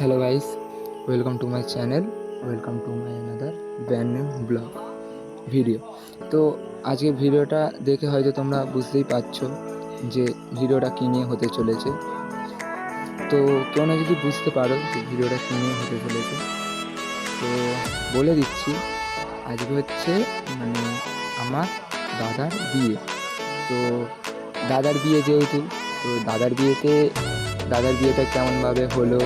Hello guys welcome to my channel welcome to my another brand new vlog video তো আজকের ভিডিওটা দেখে হয়তো তোমরা বুঝতেই পারছ যে ভিডিওটা কী নিয়ে হতে চলেছে। তো কেউ না যদি বুঝতে পারো যে ভিডিওটা কী নিয়ে হতে চলেছে, তো বলে দিচ্ছি, আজকে হচ্ছে মানে আমার দাদার বিয়ে। তো দাদার বিয়ে যেহেতু, তো দাদার বিয়েতে, দাদার বিয়েটা কেমনভাবে হলো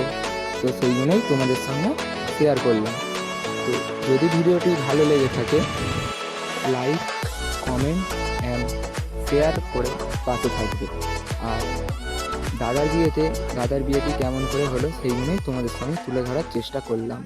তো সেই জন্যই তোমাদের সঙ্গে শেয়ার করলাম। তো যদি ভিডিওটি ভালো লেগে থাকে লাইক কমেন্ট অ্যান্ড শেয়ার করে পাশে থাকবে। আর দাদার বিয়েতে, দাদার বিয়েটি কেমন করে হলো সেই জন্যই তোমাদের সঙ্গে তুলে ধরার চেষ্টা করলাম।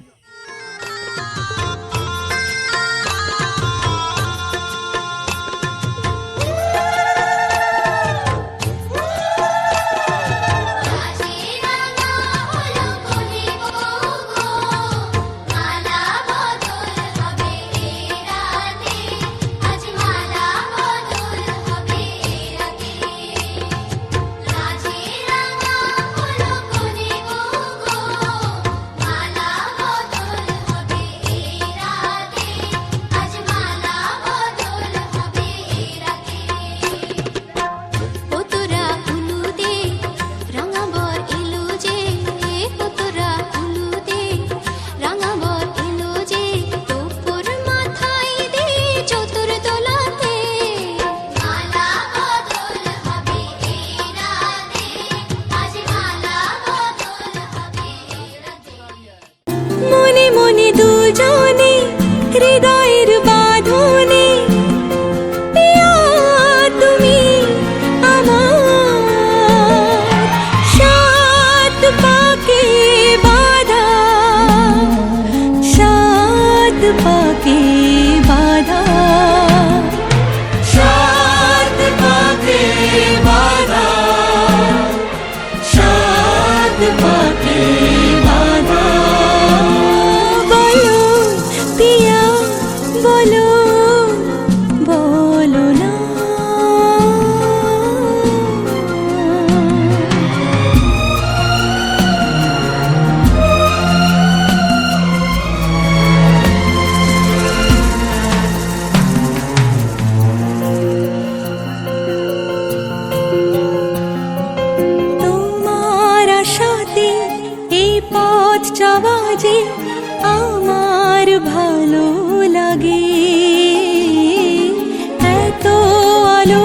হৃদয়ের বাঁধনে। তুমি আমার সাত পাকে বাধা সাত পাকে চাওয়া যে আমার ভালো লাগে। এত আলো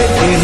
কাছে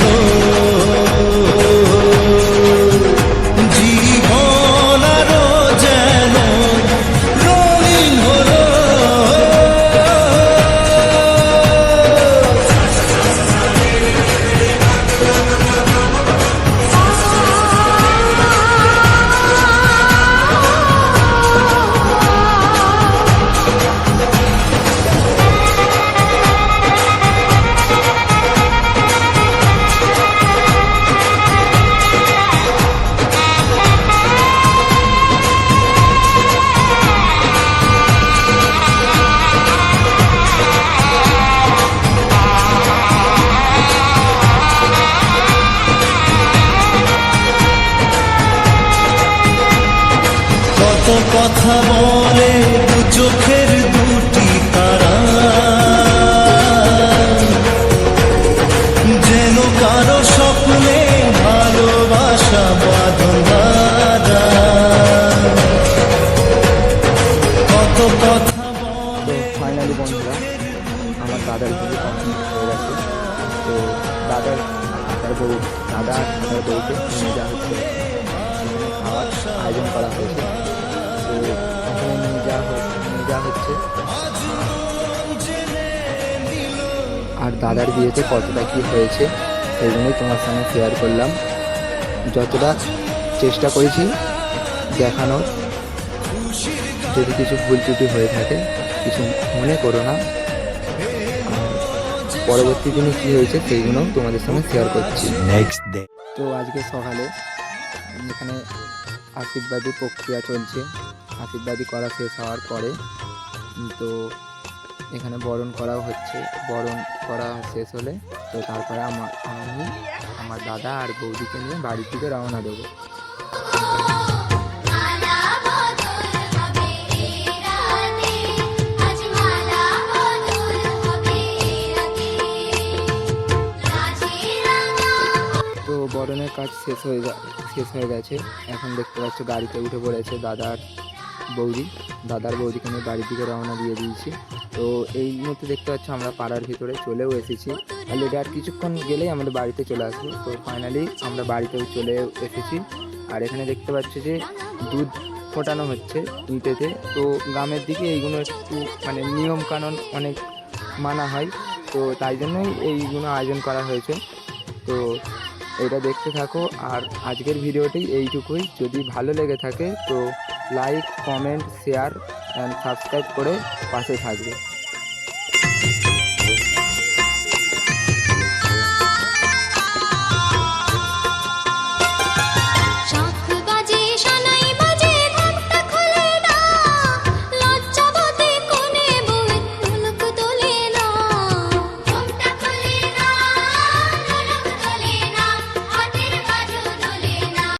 তার বউ দাদা তার বউকে নিয়ে যাওয়া হচ্ছে। খাওয়ার আয়োজন করা হয়েছে। তো এখানে নিয়ে যাওয়া নিয়ে যাওয়া হচ্ছে। আর দাদার বিয়েতে কতটা কী হয়েছে, সেই জন্যই তোমার সঙ্গে শেয়ার করলাম। যতটা চেষ্টা করেছি দেখানোর, যদি কিছু ভুল ত্রুটি হয়ে থাকে, কিছু মনে করো না। পরবর্তী দিনে কী হয়েছে সেইগুলো তোমাদের সঙ্গে শেয়ার করছি। Next day. তো আজকে সকালে এখানে আশীর্বাদী প্রক্রিয়া চলছে। আশীর্বাদী করা শেষ হওয়ার পরে তো এখানে বরণ করাও হচ্ছে। বরণ করা শেষ হলে তো তারপরে আমার আমি আমার দাদা আর বৌদিকে নিয়ে বাড়ি থেকে রওনা দেবো। তো কাজ শেষ হয়ে শেষ হয়ে গেছে। এখন দেখতে পাচ্ছ গাড়িতে উঠে পড়েছে দাদার বৌদি। দাদার বৌদিকে নিয়ে বাড়ির দিকে রওনা দিয়ে দিয়েছি। তো এই মুহূর্তে দেখতে পাচ্ছ আমরা পাড়ার ভিতরে চলেও এসেছি। অলরেডি আর কিছুক্ষণ গেলেই আমাদের বাড়িতে চলে আসব। তো ফাইনালি আমরা বাড়িতেও চলে এসেছি। আর এখানে দেখতে পাচ্ছ যে দুধ ফোটানো হচ্ছে ইটেতে। তো গ্রামের দিকে এইগুলো একটু মানে নিয়ম কানুন অনেক মানা হয়। তো তাই জন্যই এইগুলো আয়োজন করা হয়েছে। তো এটা দেখতে থাকো। আর আজকের ভিডিওটি এইটুকুই। যদি ভালো লেগে থাকে, তো like comment share and subscribe করে পাশে থাকবে।